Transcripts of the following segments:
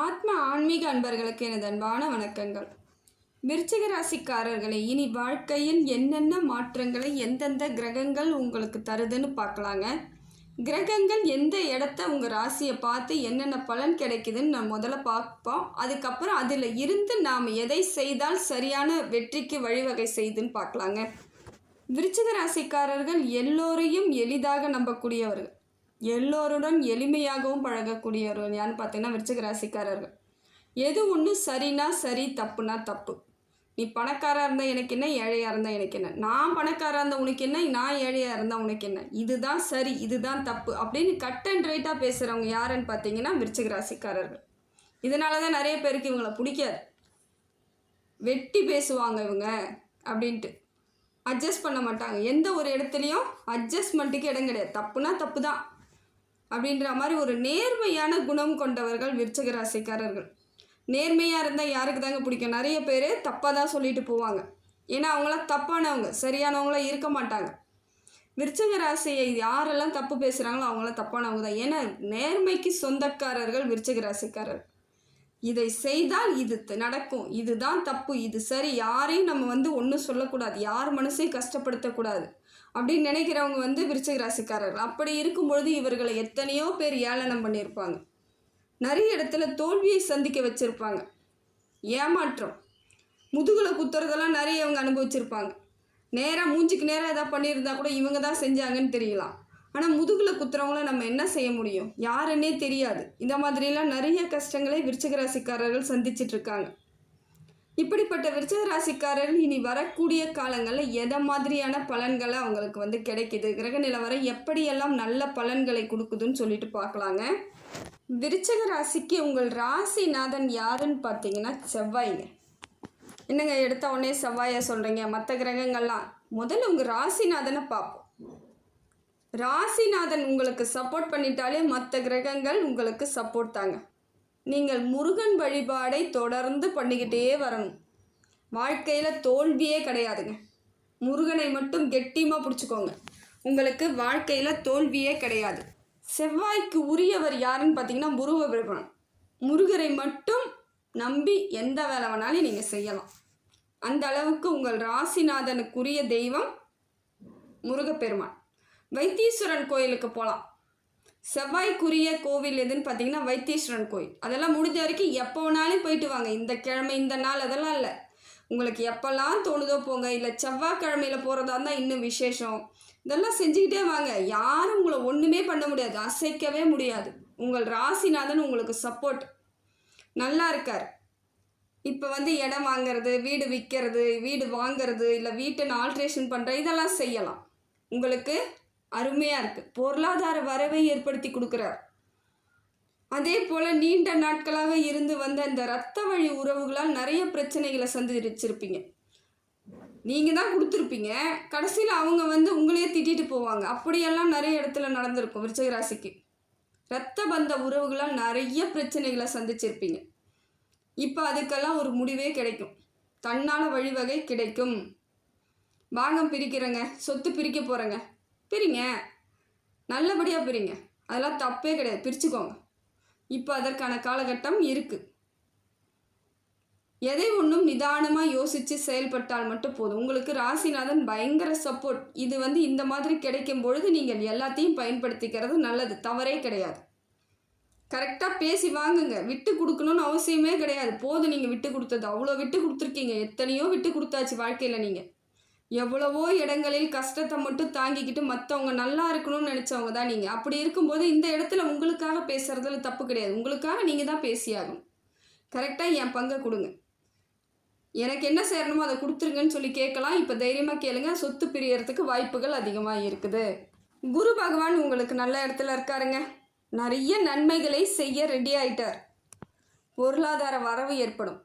ஆத்ம ஆன்மீக அன்பர்களுக்கு எனது அன்பான வணக்கங்கள். விருச்சிக ராசிக்காரர்களை இனி வாழ்க்கையில் என்னென்ன மாற்றங்களை எந்தெந்த கிரகங்கள் உங்களுக்கு தருதுன்னு பார்க்கலாங்க. கிரகங்கள் எந்த இடத்த உங்கள் ராசியை பார்த்து என்னென்ன பலன் கிடைக்குதுன்னு நான் முதல்ல பார்ப்போம். அதுக்கப்புறம் அதில் இருந்து நாம் எதை செய்தால் சரியான வெற்றிக்கு வழிவகை செய்துன்னு பார்க்கலாங்க. விருச்சிக ராசிக்காரர்கள் எல்லோரையும் எளிதாக நம்பக்கூடியவர்கள். எல்லோருடன் எளிமையாகவும் பழகக்கூடியவர்கள் யான்னு பார்த்தீங்கன்னா விருச்சிக ராசிக்காரர்கள். எது ஒன்று சரினா சரி தப்புனா தப்பு. நீ பணக்காராக இருந்தால் எனக்கு என்ன ஏழையாக இருந்தால் எனக்கு என்ன? நான் பணக்காராக இருந்தால் உனக்கு என்ன நான் ஏழையாக இருந்தால் உனக்கு என்ன? இதுதான் சரி இதுதான் தப்பு அப்படின்னு கட் அண்ட் ரைட்டாக பேசுகிறவங்க யாருன்னு பார்த்தீங்கன்னா விருச்சிக ராசிக்காரர்கள். இதனால தான் நிறைய பேருக்கு இவங்களை பிடிக்காது. வெட்டி பேசுவாங்க இவங்க அப்படின்ட்டு. அட்ஜஸ்ட் பண்ண மாட்டாங்க. எந்த ஒரு இடத்துலையும் அட்ஜஸ்ட்மெண்ட்டுக்கு இடம் கிடையாது. தப்புனா தப்பு தான் அப்படின்ற மாதிரி ஒரு நேர்மையான குணம் கொண்டவர்கள் விருச்சக ராசிக்காரர்கள். நேர்மையாக இருந்தால் யாருக்கு தாங்க பிடிக்கும்? நிறைய பேர் தப்பாக தான் சொல்லிட்டு போவாங்க. ஏன்னா அவங்களாம் தப்பானவங்க சரியானவங்களாம் இருக்க மாட்டாங்க. விருச்சக ராசியை யாரெல்லாம் தப்பு பேசுகிறாங்களோ அவங்களாம் தப்பானவங்க தான். ஏன்னா நேர்மைக்கு சொந்தக்காரர்கள் விருச்சக ராசிக்காரர்கள். இதை செய்தால் இது த- நடக்கும். இதுதான் தப்பு. இது சரி. யாரையும் நம்ம வந்து ஒன்றும் சொல்லக்கூடாது. யார் மனசையும் கஷ்டப்படுத்தக்கூடாது. அப்படின்னு நினைக்கிறவங்க வந்து விருச்சிக ராசிக்காரர்கள் அப்படி இருக்கும் பொழுது இவர்களை எத்தனையோ பேர் ஏளனம் பண்ணியிருப்பாங்க. நிறைய இடத்துல தோல்வியை சந்திக்க வச்சுருப்பாங்க. ஏமாற்றம் முதுகில் குத்துறதெல்லாம் நிறைய இவங்க அனுபவிச்சிருப்பாங்க. நேராக மூஞ்சிக்கு நேராக எதாவது பண்ணியிருந்தா கூட இவங்க தான் செஞ்சாங்கன்னு தெரியலாம். ஆனால் முதுகில் குத்துறவங்கள நம்ம என்ன செய்ய முடியும்? யாருன்னே தெரியாது. இந்த மாதிரிலாம் நிறைய கஷ்டங்களை விருச்சிக ராசிக்காரர்கள் இருக்காங்க. இப்படிப்பட்ட விருச்சிக ராசிக்காரர்கள் இனி வரக்கூடிய காலங்களில் எதை மாதிரியான பலன்களை அவங்களுக்கு வந்து கிடைக்கிது? கிரக நிலவரம் எப்படியெல்லாம் நல்ல பலன்களை கொடுக்குதுன்னு சொல்லிட்டு பார்க்கலாங்க. விருச்சக ராசிக்கு உங்கள் ராசிநாதன் யாருன்னு பார்த்தீங்கன்னா செவ்வாய்ங்க. என்னங்க எடுத்த உடனே செவ்வாயை சொல்கிறீங்க மற்ற கிரகங்கள்லாம். முதல்ல உங்கள் ராசிநாதனை பார்ப்போம். ராசிநாதன் உங்களுக்கு சப்போர்ட் பண்ணிட்டாலே மற்ற கிரகங்கள் உங்களுக்கு சப்போர்ட் தாங்க. நீங்கள் முருகன் வழிபாடை தொடர்ந்து பண்ணிக்கிட்டே வரணும். வாழ்க்கையில் தோல்வியே கிடையாதுங்க. முருகனை மட்டும் கெட்டியமாக பிடிச்சிக்கோங்க. உங்களுக்கு வாழ்க்கையில் தோல்வியே கிடையாது. செவ்வாய்க்கு உரியவர் யாருன்னு பார்த்தீங்கன்னா முருக பெருமான். முருகரை மட்டும் நம்பி எந்த வேலை வேணாலும் நீங்கள் செய்யலாம். அந்த அளவுக்கு உங்கள் ராசிநாதனுக்குரிய தெய்வம் முருகப்பெருமான். வைத்தீஸ்வரன் கோயிலுக்கு போகலாம் செவ்வாய்க்குரிய கோவில் எதுன்னு பார்த்தீங்கன்னா வைத்தீஸ்வரன் கோயில். அதெல்லாம் முடிஞ்ச வரைக்கும் எப்போ வேணாலும் போயிட்டு வாங்க. இந்த கிழமை இந்த நாள் அதெல்லாம் இல்லை. உங்களுக்கு எப்போல்லாம் தோணுதோ போங்க. இல்லை செவ்வாய்க்கிழமையில் போகிறதா இருந்தால் இன்னும் விசேஷம். இதெல்லாம் செஞ்சுக்கிட்டே வாங்க. யாரும் உங்களை ஒன்றுமே பண்ண முடியாது. அசைக்கவே முடியாது. உங்கள் ராசிநாதன் உங்களுக்கு சப்போர்ட் நல்லா இருக்கார். இப்போ வந்து இடம் வாங்குறது வீடு விற்கிறது வீடு வாங்குறது இல்லை வீட்டை ஆல்ட்ரேஷன் பண்ணுற இதெல்லாம் செய்யலாம். உங்களுக்கு அருமையாக இருக்குது பொருளாதார வரவை ஏற்படுத்தி கொடுக்குறார். அதே போல் நீண்ட நாட்களாக இருந்து வந்த இந்த ரத்த வழி உறவுகளால் நிறைய பிரச்சனைகளை சந்திச்சிருப்பீங்க. நீங்கள் தான் கொடுத்துருப்பீங்க. கடைசியில் அவங்க வந்து உங்களையே திட்டிட்டு போவாங்க. அப்படியெல்லாம் நிறைய இடத்துல நடந்திருக்கும் விருச்சகராசிக்கு. ரத்த பந்த உறவுகளால் நிறைய பிரச்சனைகளை சந்திச்சிருப்பீங்க. இப்போ அதுக்கெல்லாம் ஒரு முடிவே கிடைக்கும். தன்னால் வழிவகை கிடைக்கும். பாகம் பிரிக்கிறேங்க. சொத்து பிரிக்க போகிறேங்க பிரிங்க. நல்லபடியாக பிரிங்க. அதெல்லாம் தப்பே கிடையாது. பிரிச்சுக்கோங்க. இப்போ அதற்கான காலகட்டம் இருக்குது எதை ஒன்றும் நிதானமாக யோசித்து செயல்பட்டால் மட்டும் போதும். உங்களுக்கு ராசிநாதன் பயங்கர சப்போர்ட் இது வந்து இந்த மாதிரி கிடைக்கும் பொழுது நீங்கள் எல்லாத்தையும் பயன்படுத்திக்கிறது நல்லது. தவறே கிடையாது. கரெக்டாக பேசி வாங்குங்க. விட்டு கொடுக்கணும்னு அவசியமே கிடையாது. போதும். நீங்கள் விட்டு கொடுத்தது. அவ்வளோ விட்டு கொடுத்துருக்கீங்க. எத்தனையோ விட்டு கொடுத்தாச்சு வாழ்க்கையில் நீங்கள் எவ்வளவோ இடங்களில் கஷ்டத்தை மட்டும் தாங்கிக்கிட்டு மற்றவங்க நல்லா இருக்கணும்னு நினச்சவங்க தான் நீங்கள் அப்படி இருக்கும்போது இந்த இடத்துல உங்களுக்காக பேசுகிறதுல தப்பு கிடையாது. உங்களுக்காக நீங்கள் தான் பேசியாகணும். கரெக்டாக என் பங்கை கொடுங்க. எனக்கு என்ன செய்யணுமோ அதை கொடுத்துருங்கன்னு சொல்லி கேட்கலாம். இப்போ தைரியமாக கேளுங்க. சொத்து பிரியறதுக்கு வாய்ப்புகள் அதிகமாக இருக்குது. குரு பகவான் உங்களுக்கு நல்ல இடத்துல இருக்காருங்க. நிறைய நன்மைகளை செய்ய ரெடி ஆயிட்டார். பொருளாதார வரவு ஏற்படும்.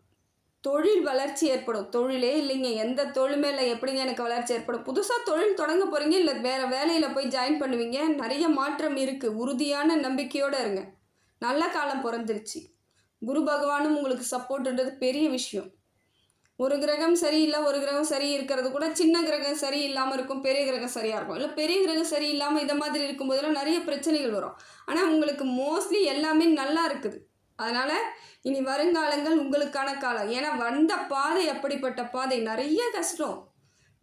தொழில் வளர்ச்சி ஏற்படும். தொழிலே இல்லைங்க. எந்த தொழிலுமே இல்லை. எப்படிங்க எனக்கு வளர்ச்சி ஏற்படும்? புதுசாக தொழில் தொடங்க போகிறீங்க இல்லை வேறு வேலையில் போய் ஜாயின் பண்ணுவீங்க? நிறைய மாற்றம் இருக்குது உறுதியான நம்பிக்கையோடு இருங்க. நல்ல காலம் பிறந்துருச்சு. குரு பகவானும் உங்களுக்கு சப்போர்ட்ன்றது பெரிய விஷயம். ஒரு கிரகம் சரியில்லை ஒரு கிரகம் சரி இருக்கிறது கூட சின்ன கிரகம் சரி இல்லாமல் இருக்கும் பெரிய கிரகம் சரியாக இருக்கும். இல்லை பெரிய கிரகம் சரி இல்லாமல் இதை மாதிரி இருக்கும்போதெல்லாம் நிறைய பிரச்சனைகள் வரும். ஆனால் உங்களுக்கு மோஸ்ட்லி எல்லாமே நல்லா இருக்குது. அதனால் இனி வருங்காலங்கள் உங்களுக்கான காலம். ஏன்னா வந்த பாதை அப்படிப்பட்ட பாதை? நிறைய கஷ்டம்.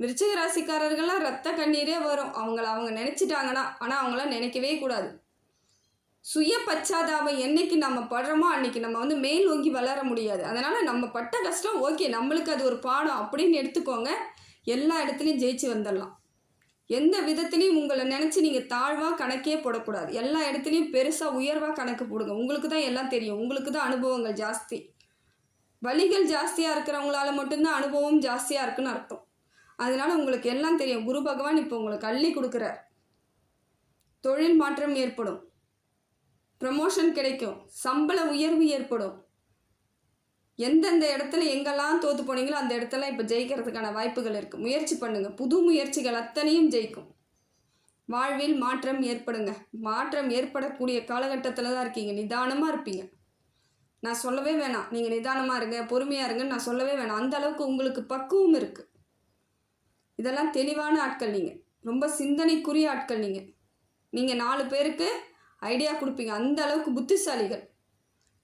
விருச்சிக ராசிக்காரர்கள்லாம் ரத்த கண்ணீரே வரும். அவங்கள அவங்க நினச்சிட்டாங்கன்னா ஆனால் அவங்களாம் நினைக்கவே கூடாது. சுய பச்சாதாபம் என்னைக்கு நம்ம படுறோமோ அன்னைக்கு நம்ம வந்து மேல் ஓங்கி வளர முடியாது. அதனால் நம்ம பட்ட கஷ்டம் ஓகே நம்மளுக்கு அது ஒரு பாடம் அப்படின்னு எடுத்துக்கோங்க. எல்லா இடத்துலையும் ஜெயிச்சு வந்துடலாம். எந்த விதத்துலையும் உங்களை நினச்சி நீங்கள் தாழ்வாக கணக்கே போடக்கூடாது. எல்லா இடத்துலையும் பெருசாக உயர்வாக கணக்கு போடுங்க. உங்களுக்கு தான் எல்லாம் தெரியும். உங்களுக்கு தான் அனுபவங்கள் ஜாஸ்தி. வலிகள் ஜாஸ்தியாக இருக்கிறவங்களால மட்டும்தான் அனுபவம் ஜாஸ்தியாக இருக்குன்னு அர்த்தம். அதனால உங்களுக்கு எல்லாம் தெரியும். குரு பகவான் இப்போ உங்களுக்கு அள்ளி கொடுக்குறார். தொழில் மாற்றம் ஏற்படும். ப்ரமோஷன் கிடைக்கும். சம்பள உயர்வு ஏற்படும். எந்தெந்த இடத்துல எங்கெல்லாம் தோத்து போனீங்களோ அந்த இடத்துல இப்போ ஜெயிக்கிறதுக்கான வாய்ப்புகள் இருக்குது முயற்சி பண்ணுங்க. புது முயற்சிகள் அத்தனையும் ஜெயிக்கும். வாழ்வில் மாற்றம் ஏற்படுங்க. மாற்றம் ஏற்படக்கூடிய காலகட்டத்தில் தான் இருக்கீங்க. நிதானமாக இருப்பீங்க. நான் சொல்லவே வேணாம். நீங்கள் நிதானமாக இருங்க பொறுமையாக இருங்கன்னு நான் சொல்லவே வேணாம். அந்த அளவுக்கு உங்களுக்கு பக்குவம் இருக்குது இதெல்லாம் தெளிவான ஆட்கள் நீங்கள் ரொம்ப சிந்தனைக்குரிய ஆட்கள் நீங்கள் நீங்கள் நாலு பேருக்கு ஐடியா கொடுப்பீங்க. அந்த அளவுக்கு புத்திசாலிகள்.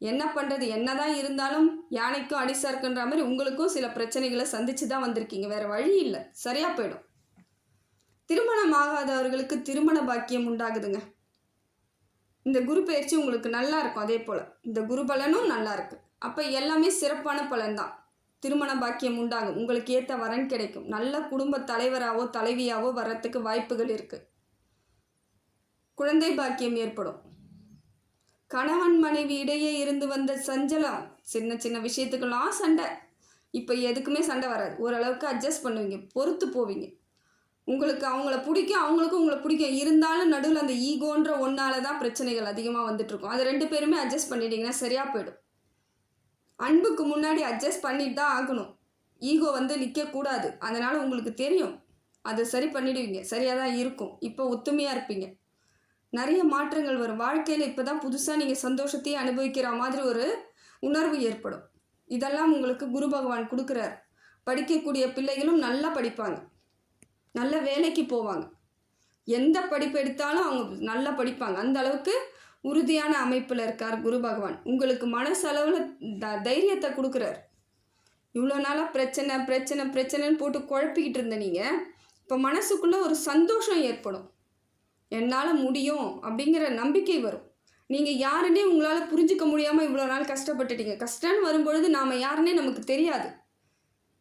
என்ன பண்ணுறது என்னதான் இருந்தாலும் யானைக்கும் அடிசார்க்குன்ற மாதிரி உங்களுக்கும் சில பிரச்சனைகளை சந்திச்சு தான் வந்திருக்கீங்க. வேறு வழி இல்லை. சரியாக போயிடும். திருமணம் ஆகாதவர்களுக்கு திருமண பாக்கியம் உண்டாகுதுங்க. இந்த குரு பயிற்சி உங்களுக்கு நல்லா இருக்கும். அதே போல் இந்த குரு பலனும் நல்லா இருக்கு. அப்போ எல்லாமே சிறப்பான பலன் தான். திருமண பாக்கியம் உண்டாகும். உங்களுக்கு ஏற்ற வரன் கிடைக்கும். நல்ல குடும்ப தலைவராகவோ தலைவியாவோ வர்றதுக்கு வாய்ப்புகள் இருக்குது குழந்தை பாக்கியம் ஏற்படும். கணவன் மனைவி இடையே இருந்து வந்த சஞ்சலம் சின்ன சின்ன விஷயத்துக்கெல்லாம் சண்டை. இப்போ எதுக்குமே சண்டை வராது. ஓரளவுக்கு அட்ஜஸ்ட் பண்ணுவீங்க. பொறுத்து போவீங்க. உங்களுக்கு அவங்கள பிடிக்கும் அவங்களுக்கும் உங்களை பிடிக்கும். இருந்தாலும் நடுவில் அந்த ஈகோன்ற ஒன்னால தான் பிரச்சனைகள் அதிகமாக வந்துட்டுருக்கும். அது ரெண்டு பேருமே அட்ஜஸ்ட் பண்ணிட்டீங்கன்னா சரியாக போயிடும். அன்புக்கு முன்னாடி அட்ஜஸ்ட் பண்ணிட்டு தான் ஆகணும். ஈகோ வந்து நிற்கக்கூடாது அதனால் உங்களுக்கு தெரியும். அதை சரி பண்ணிடுவீங்க. சரியாக தான் இருக்கும். இப்போ ஒத்துமையாக இருப்பீங்க. நிறைய மாற்றங்கள் வரும். வாழ்க்கையில் இப்போ தான் புதுசாக நீங்கள் சந்தோஷத்தையே அனுபவிக்கிற மாதிரி ஒரு உணர்வு ஏற்படும். இதெல்லாம் உங்களுக்கு குரு பகவான் கொடுக்குறார். படிக்கக்கூடிய பிள்ளைகளும் நல்லா படிப்பாங்க. நல்ல வேலைக்கு போவாங்க. எந்த படிப்பு எடுத்தாலும் அவங்க நல்லா படிப்பாங்க. அந்த அளவுக்கு உறுதியான அமைப்பில் இருக்கார் குரு பகவான். உங்களுக்கு மனசளவில் த தைரியத்தை கொடுக்குறார். இவ்வளோ நாளாக பிரச்சனை பிரச்சனை பிரச்சனைன்னு போட்டு குழப்பிக்கிட்டு இருந்த நீங்கள் இப்போ மனசுக்குள்ளே ஒரு சந்தோஷம் ஏற்படும். என்னால் முடியும் அப்படிங்கிற நம்பிக்கை வரும். நீங்கள் யாருன்னே உங்களால் புரிஞ்சிக்க முடியாமல் இவ்வளோ நாள் கஷ்டப்பட்டுட்டீங்க. கஷ்டம்னு வரும்பொழுது நாம் யாருன்னே நமக்கு தெரியாது.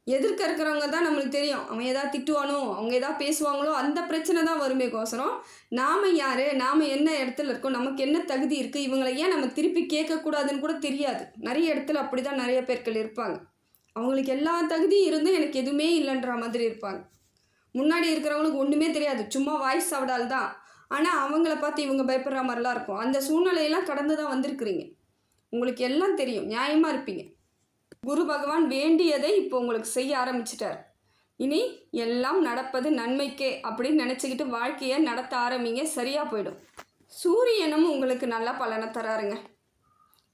எதிர்க்க இருக்கிறவங்க தான் நம்மளுக்கு தெரியும். அவன் எதாவது திட்டுவானோ அவங்க எதாவது பேசுவாங்களோ அந்த பிரச்சனை தான் வருமே கோசரம். நாம் யார் நாம் என்ன இடத்துல இருக்கோம் நமக்கு என்ன தகுதி இருக்குது இவங்களை ஏன் நம்ம திருப்பி கேட்கக்கூடாதுன்னு கூட தெரியாது. நிறைய இடத்துல அப்படி தான் நிறைய பேர்கள் இருப்பாங்க. அவங்களுக்கு எல்லா தகுதியும் இருந்தும் எனக்கு எதுவுமே இல்லைன்ற மாதிரி இருப்பாங்க. முன்னாடி இருக்கிறவங்களுக்கு ஒன்றுமே தெரியாது. சும்மா வாய்ஸ் சாப்பிடால் தான் ஆனால் அவங்கள பார்த்து இவங்க பயப்படுற மாதிரிலாம் இருக்கும். அந்த சூழ்நிலையெல்லாம் கடந்து தான் வந்திருக்கிறீங்க. உங்களுக்கு எல்லாம் தெரியும். நியாயமாக இருப்பீங்க. குரு பகவான் வேண்டியதை இப்போ உங்களுக்கு செய்ய ஆரம்பிச்சிட்டார். இனி எல்லாம் நடப்பது நன்மைக்கே அப்படின்னு நினச்சிக்கிட்டு வாழ்க்கையை நடத்த ஆரம்பிங்க. சரியாக போயிடும். சூரியனும் உங்களுக்கு நல்லா பலனை தராருங்க.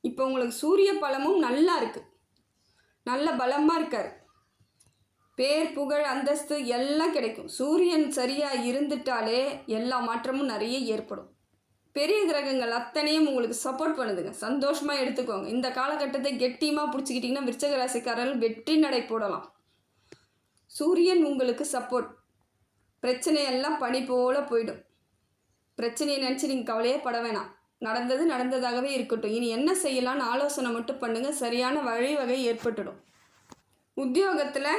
இப்போ உங்களுக்கு சூரிய பலமும் நல்லா இருக்குது நல்ல பலமாக இருக்கார். பேர் புகழ் அந்தஸ்து எல்லாம் கிடைக்கும். சூரியன் சரியாக இருந்துட்டாலே எல்லா மாற்றமும் நிறைய ஏற்படும். பெரிய கிரகங்கள் அத்தனையும் உங்களுக்கு சப்போர்ட் பண்ணுதுங்க. சந்தோஷமாக எடுத்துக்கோங்க. இந்த காலகட்டத்தை கெட்டியமாக பிடிச்சிக்கிட்டிங்கன்னா விருச்சக ராசிக்காரர்கள் வெற்றி நடை போடலாம். சூரியன் உங்களுக்கு சப்போர்ட் பிரச்சனையெல்லாம் பனி போல் போயிடும். பிரச்சனையை நினச்சி நீங்கள் கவலையே பட வேணாம். நடந்தது நடந்ததாகவே இருக்கட்டும். இனி என்ன செய்யலான்னு ஆலோசனை மட்டும் பண்ணுங்கள் சரியான வழிவகை ஏற்பட்டுடும். உத்தியோகத்தில்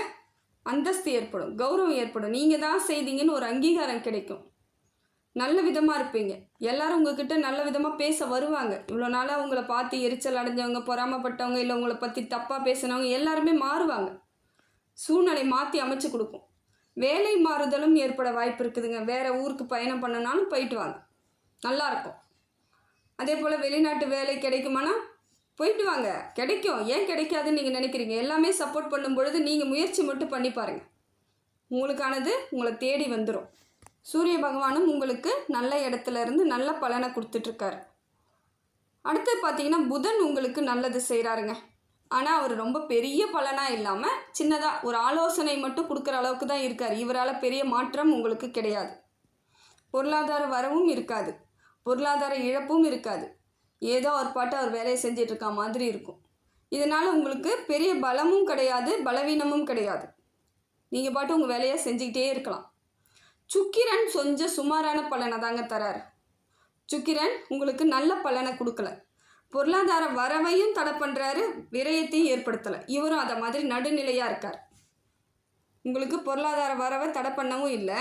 அந்தஸ்து ஏற்படும் கௌரவம் ஏற்படும். நீங்கள் தான் செய்தீங்கன்னு ஒரு அங்கீகாரம் கிடைக்கும். நல்ல விதமாக இருப்பீங்க. எல்லாரும் உங்ககிட்ட நல்ல விதமாக பேச வருவாங்க. இவ்வளோ நாளாக உங்களை பார்த்து எரிச்சல் அடைஞ்சவங்க பொறாமப்பட்டவங்க இல்லை உங்களை பற்றி தப்பாக பேசினவங்க எல்லாருமே மாறுவாங்க. சூழ்நிலை மாற்றி அமைச்சு கொடுக்கும். வேலை மாறுதலும் ஏற்பட வாய்ப்பு இருக்குதுங்க. வேறு ஊருக்கு பயணம் பண்ணனாலும் போயிட்டு வாங்க. நல்லா இருக்கும். அதே போல் வெளிநாட்டு வேலை கிடைக்குமானா போயிட்டு வாங்க. கிடைக்கும். ஏன் கிடைக்காதுன்னு நீங்கள் நினைக்கிறீங்க? எல்லாமே சப்போர்ட் பண்ணும் பொழுது நீங்கள் முயற்சி மட்டும் பண்ணி பாருங்கள் உங்களுக்கானது உங்களை தேடி வந்துடும் சூரிய பகவானும் உங்களுக்கு நல்ல இடத்துல இருந்து நல்ல பலனை கொடுத்துட்ருக்காரு. அடுத்து பார்த்தீங்கன்னா புதன் உங்களுக்கு நல்லது செய்கிறாருங்க ஆனால் அவர் ரொம்ப பெரிய பலனாக இல்லாமல் சின்னதாக ஒரு ஆலோசனை மட்டும் கொடுக்குற அளவுக்கு தான் இருக்கார். இவரால் பெரிய மாற்றம் உங்களுக்கு கிடையாது. பொருளாதார வரவும் இருக்காது. பொருளாதார இழப்பும் இருக்காது. ஏதோ ஒரு பாட்டு அவர் வேலையை செஞ்சிட்டு இருக்க மாதிரி இருக்கும். இதனால் உங்களுக்கு பெரிய பலமும் கிடையாது பலவீனமும் கிடையாது. நீங்கள் பாட்டு உங்கள் வேலையை செஞ்சுக்கிட்டே இருக்கலாம். சுக்கிரன் கொஞ்சம் சுமாரான பலனை தாங்க தரார். சுக்கிரன் உங்களுக்கு நல்ல பலனை கொடுக்கல. பொருளாதார வரவையும் தடை பண்ணுறாரு விரயத்தையும் ஏற்படுத்தலை. இவரும் அதை மாதிரி நடுநிலையாக இருக்கார். உங்களுக்கு பொருளாதார வரவை தடை பண்ணவும் இல்லை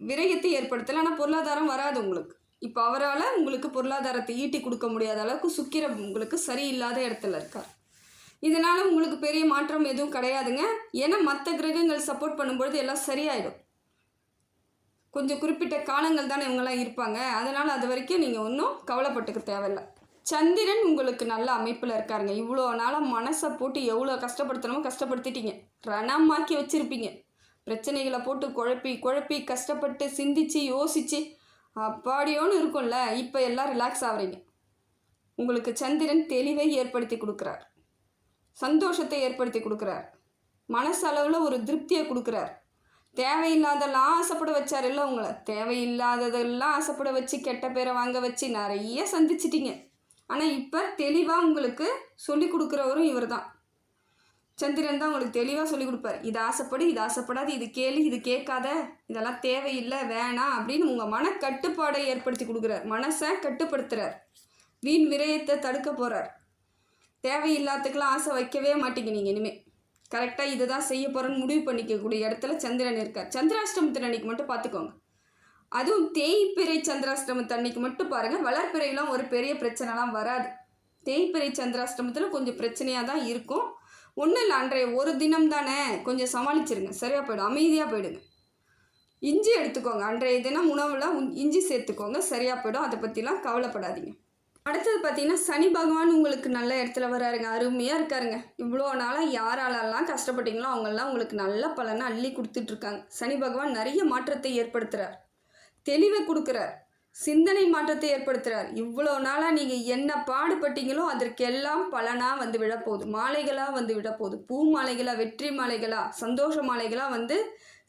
விரயத்தை ஏற்படுத்தலை. ஆனால் பொருளாதாரம் வராது உங்களுக்கு. இப்போ அவரால் உங்களுக்கு பொருளாதாரத்தை ஈட்டி கொடுக்க முடியாத அளவுக்கு சுக்கிரம் உங்களுக்கு சரியில்லாத இடத்துல இருக்கார். இதனால் உங்களுக்கு பெரிய மாற்றம் எதுவும் கிடையாதுங்க. ஏன்னா மற்ற கிரகங்கள் சப்போர்ட் பண்ணும்பொழுது எல்லாம் சரியாயிடும். கொஞ்சம் குறிப்பிட்ட காலங்கள் தானே இவங்கெல்லாம் இருப்பாங்க. அதனால் அது வரைக்கும் நீங்கள் ஒன்றும் கவலைப்பட்டுக்க தேவையில்லை. சந்திரன் உங்களுக்கு நல்ல அமைப்பில் இருக்காருங்க. இவ்வளோ நாளாக மனசை போட்டு எவ்வளோ கஷ்டப்படுத்தணுமோ கஷ்டப்படுத்திட்டீங்க. ரணமாக்கி வச்சுருப்பீங்க. பிரச்சனைகளை போட்டு குழப்பி குழப்பி கஷ்டப்பட்டு சிந்திச்சு யோசித்து அப்பாடியோன்னு இருக்கும்ல இப்போ எல்லாம் ரிலாக்ஸ் ஆகுறீங்க. உங்களுக்கு சந்திரன் தெளிவை ஏற்படுத்தி கொடுக்குறார். சந்தோஷத்தை ஏற்படுத்தி கொடுக்குறார். மனசளவில் ஒரு திருப்தியை கொடுக்குறார். தேவையில்லாதெல்லாம் ஆசைப்பட வச்சார் இல்லை உங்களை. தேவையில்லாததெல்லாம் ஆசைப்பட வச்சு கெட்ட பேரை வாங்க வச்சு நிறைய சந்திச்சிட்டிங்க. ஆனால் இப்போ தெளிவாக உங்களுக்கு சொல்லி கொடுக்குறவரும் இவர் தான் சந்திரன் தான் உங்களுக்கு தெளிவாக சொல்லி கொடுப்பார். இது ஆசைப்படு இது ஆசைப்படாது இது கேளு இது கேட்காத இதெல்லாம் தேவையில்லை வேணாம் அப்படின்னு உங்கள் மன கட்டுப்பாடை ஏற்படுத்தி கொடுக்குறார். மனசை கட்டுப்படுத்துகிறார் வீண் விரயத்தை தடுக்க போகிறார் தேவையில்லாத்துக்கெல்லாம் ஆசை வைக்கவே மாட்டீங்க நீங்கள் இனிமேல் கரெக்டாக இதை தான் செய்ய போகிறேன்னு முடிவு பண்ணிக்கக்கூடிய இடத்துல சந்திரன் இருக்கார். சந்திராஷ்டமத்தின் அன்னைக்கு மட்டும் பார்த்துக்கோங்க. அதுவும் தேய்பிறை சந்திராஷ்டமத்து அன்னைக்கு மட்டும் பாருங்கள் வளர்ப்பிறையெல்லாம் ஒரு பெரிய பிரச்சனைலாம் வராது. தேய்பிறை சந்திராஷ்டமத்தில் கொஞ்சம் பிரச்சனையாக தான் இருக்கும். ஒன்றும் இல்லை அன்றைய ஒரு தினம் தானே. கொஞ்சம் சமாளிச்சிருங்க. சரியாக போயிடும். அமைதியாக போயிடுங்க. இஞ்சி எடுத்துக்கோங்க. அன்றைய தினம் உணவில் இஞ்சி சேர்த்துக்கோங்க. சரியாக போயிடும். அதை பற்றிலாம் கவலைப்படாதீங்க. அடுத்தது பார்த்தீங்கன்னா சனி பகவான் உங்களுக்கு நல்ல இடத்துல வராருங்க. அருமையாக இருக்காருங்க. இவ்வளோ நாளாக யாராலெல்லாம் கஷ்டப்பட்டீங்களோ அவங்கெல்லாம் உங்களுக்கு நல்ல பலனை அள்ளி கொடுத்துட்ருக்காங்க சனி பகவான் நிறைய மாற்றத்தை ஏற்படுத்துகிறார் தெளிவை கொடுக்குறார். சிந்தனை மாற்றத்தை ஏற்படுத்துகிறார் இவ்வளோ நாளாக நீங்கள் என்ன பாடுபட்டீங்களோ அதற்கெல்லாம் பலனாக வந்து விழப்போகுது. மாலைகளாக வந்து விடப்போகுது பூ மாலைகளாக வெற்றி மாலைகளாக சந்தோஷ மாலைகளாக வந்து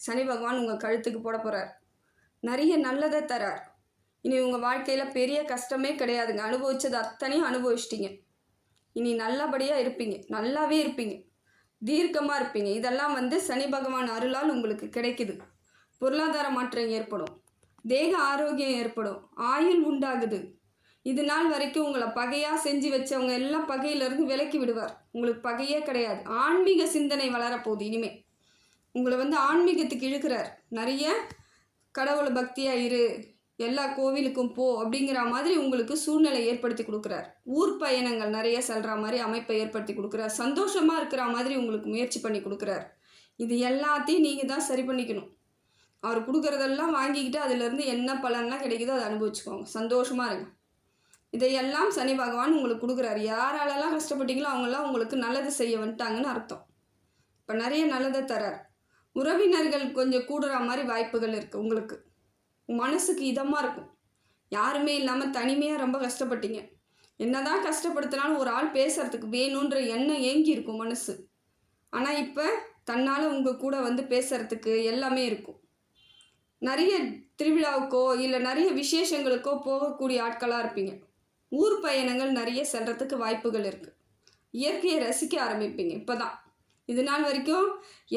சனி பகவான் உங்கள் கழுத்துக்கு போட போகிறார் நிறைய நல்லதை தரார். இனி உங்கள் வாழ்க்கையில் பெரிய கஷ்டமே கிடையாதுங்க. அனுபவித்தது அத்தனையும் அனுபவிச்சிட்டிங்க. இனி நல்லபடியாக இருப்பீங்க. நல்லாவே இருப்பீங்க. தீர்க்கமாக இருப்பீங்க. இதெல்லாம் வந்து சனி பகவான் அருளால் உங்களுக்கு கிடைக்குது. பொருளாதார மாற்றம் ஏற்படும். தேக ஆரோக்கியம் ஏற்படும். ஆயுள் உண்டாகுது. இது நாள் வரைக்கும் உங்களை பகையாக செஞ்சு வச்சவங்க எல்லாம் பகையிலேருந்து விலக்கி விடுவார். உங்களுக்கு பகையே கிடையாது. ஆன்மீக சிந்தனை வளரப்போகுது இனிமேல் உங்களை வந்து ஆன்மீகத்துக்கு இழுக்கிறார். நிறைய கடவுள் பக்தியாக இரு எல்லா கோவிலுக்கும் போ அப்படிங்கிற மாதிரி உங்களுக்கு சூழ்நிலை ஏற்படுத்தி கொடுக்குறார். ஊர் பயணங்கள் நிறைய செல்கிற மாதிரி அமைப்பை ஏற்படுத்தி கொடுக்குறார். சந்தோஷமாக இருக்கிற மாதிரி உங்களுக்கு முயற்சி பண்ணி கொடுக்குறார். இது எல்லாத்தையும் நீங்கள் தான் சரி பண்ணிக்கணும். அவர் கொடுக்குறதெல்லாம் வாங்கிக்கிட்டு அதிலேருந்து என்ன பலன்லாம் கிடைக்குதோ அதை அனுபவிச்சுக்கோங்க. சந்தோஷமாக இருங்க. இதையெல்லாம் சனி பகவான் உங்களுக்கு கொடுக்குறாரு. யாராலெல்லாம் கஷ்டப்பட்டீங்களோ அவங்கெல்லாம் உங்களுக்கு நல்லது செய்ய வந்துட்டாங்கன்னு அர்த்தம். இப்போ நிறைய நல்லதை தரார் உறவினர்கள் கொஞ்சம் கூடுற மாதிரி வாய்ப்புகள் இருக்குது உங்களுக்கு. மனசுக்கு இதமாக இருக்கும். யாருமே இல்லாமல் தனிமையாக ரொம்ப கஷ்டப்பட்டீங்க. என்னதான் கஷ்டப்படுத்தினாலும் ஒரு ஆள் பேசுறதுக்கு வேணுன்ற எண்ணம் ஏங்கி இருக்கும் மனசு. ஆனால் இப்போ தன்னால் உங்கள் கூட வந்து பேசுறதுக்கு எல்லாமே இருக்கும். நிறைய திருவிழாவுக்கோ இல்லை நிறைய விசேஷங்களுக்கோ போகக்கூடிய ஆட்களாக இருப்பீங்க. ஊர் பயணங்கள் நிறைய செல்றதுக்கு வாய்ப்புகள் இருக்குது இயற்கையை ரசிக்க ஆரம்பிப்பீங்க. இப்போ தான் இது நாள் வரைக்கும்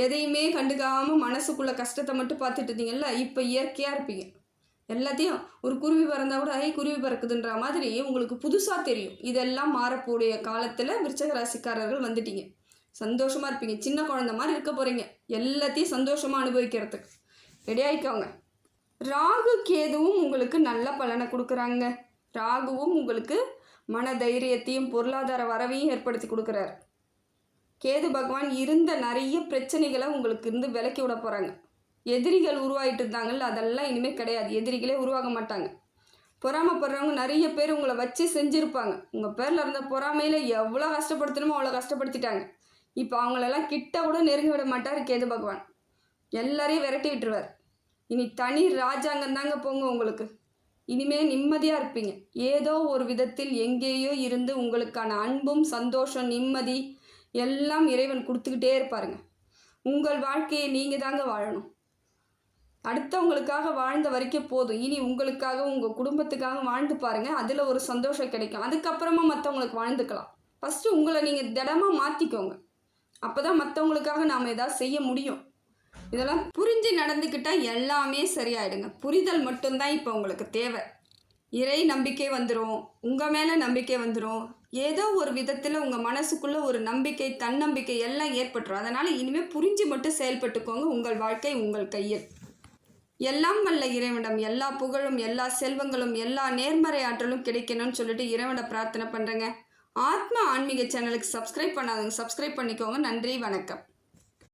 எதையுமே கண்டுக்காமல் மனசுக்குள்ள கஷ்டத்தை மட்டும் பார்த்துட்டு இருந்தீங்கல்ல இப்போ இயற்கையாக இருப்பீங்க. எல்லாத்தையும் ஒரு குருவி பறந்தால் கூட ஐ குருவி பறக்குதுன்ற மாதிரி உங்களுக்கு புதுசாக தெரியும். இதெல்லாம் மாறக்கூடிய காலத்தில் விருச்சக ராசிக்காரர்கள் வந்துட்டீங்க. சந்தோஷமாக இருப்பீங்க. சின்ன குழந்த மாதிரி இருக்க போகிறீங்க எல்லாத்தையும் சந்தோஷமாக அனுபவிக்கிறதுக்கு. ரெடி ராகு கேதுவும் உங்களுக்கு நல்ல பலனை கொடுக்குறாங்க. ராகுவும் உங்களுக்கு மன தைரியத்தையும் பொருளாதார வரவையும் ஏற்படுத்தி கொடுக்குறாரு. கேது பகவான் இருந்த நிறைய பிரச்சனைகளை உங்களுக்கு இருந்து விலக்கி விட போகிறாங்க எதிரிகள் உருவாகிட்டு இருந்தாங்கல்ல அதெல்லாம் இனிமேல் கிடையாது. எதிரிகளே உருவாக மாட்டாங்க. பொறாமைப்படுறவங்க நிறைய பேர் உங்களை வச்சு செஞ்சுருப்பாங்க. உங்கள் பேரில் இருந்த பொறாமையில் எவ்வளோ கஷ்டப்படுத்தணுமோ அவ்வளோ கஷ்டப்படுத்திட்டாங்க. இப்போ அவங்களெல்லாம் கிட்ட கூட நெருங்கி விட மாட்டார் கேது பகவான். எல்லாரையும் விரட்டி விட்டுருவார். இனி தனி ராஜாங்கம் தாங்க போங்க உங்களுக்கு. இனிமே நிம்மதியாக இருப்பீங்க. ஏதோ ஒரு விதத்தில் எங்கேயோ இருந்து உங்களுக்கான அன்பும் சந்தோஷம் நிம்மதி எல்லாம் இறைவன் கொடுத்துக்கிட்டே இருப்பாருங்க. உங்கள் வாழ்க்கையை நீங்கள் தாங்க வாழணும். அடுத்தவங்களுக்காக வாழ்ந்த வரைக்கும் போதும். இனி உங்களுக்காக உங்கள் குடும்பத்துக்காக வாழ்ந்து பாருங்கள் அதில் ஒரு சந்தோஷம் கிடைக்கும். அதுக்கப்புறமா மற்றவங்களுக்கு வாழ்ந்துக்கலாம். ஃபஸ்ட்டு உங்களை நீங்கள் திடமாக மாற்றிக்கோங்க அப்போ தான் மற்றவங்களுக்காக நாம் ஏதாவது செய்ய முடியும். இதெல்லாம் புரிஞ்சு நடந்துக்கிட்டால் எல்லாமே சரியாயிடுங்க. புரிதல் மட்டும்தான் இப்போ உங்களுக்கு தேவை. இறை நம்பிக்கை வந்துடும் உங்கள் மேலே நம்பிக்கை வந்துடும் ஏதோ ஒரு விதத்தில் உங்கள் மனசுக்குள்ளே ஒரு நம்பிக்கை தன்னம்பிக்கை எல்லாம் ஏற்பட்டுரும். அதனால் இனிமேல் புரிஞ்சு மட்டும் செயல்பட்டுக்கோங்க உங்கள் வாழ்க்கை உங்கள் கையில். எல்லாம் வல்ல இறைவனிடம் எல்லா புகழும் எல்லா செல்வங்களும் எல்லா நேர்மறை ஆற்றலும் கிடைக்கணும்னு சொல்லிட்டு இறைவனை பிரார்த்தனை பண்ணுறேங்க ஆத்மா ஆன்மீக சேனலுக்கு சப்ஸ்கிரைப் பண்ணாதவங்க சப்ஸ்கிரைப் பண்ணிக்கோங்க. நன்றி வணக்கம்.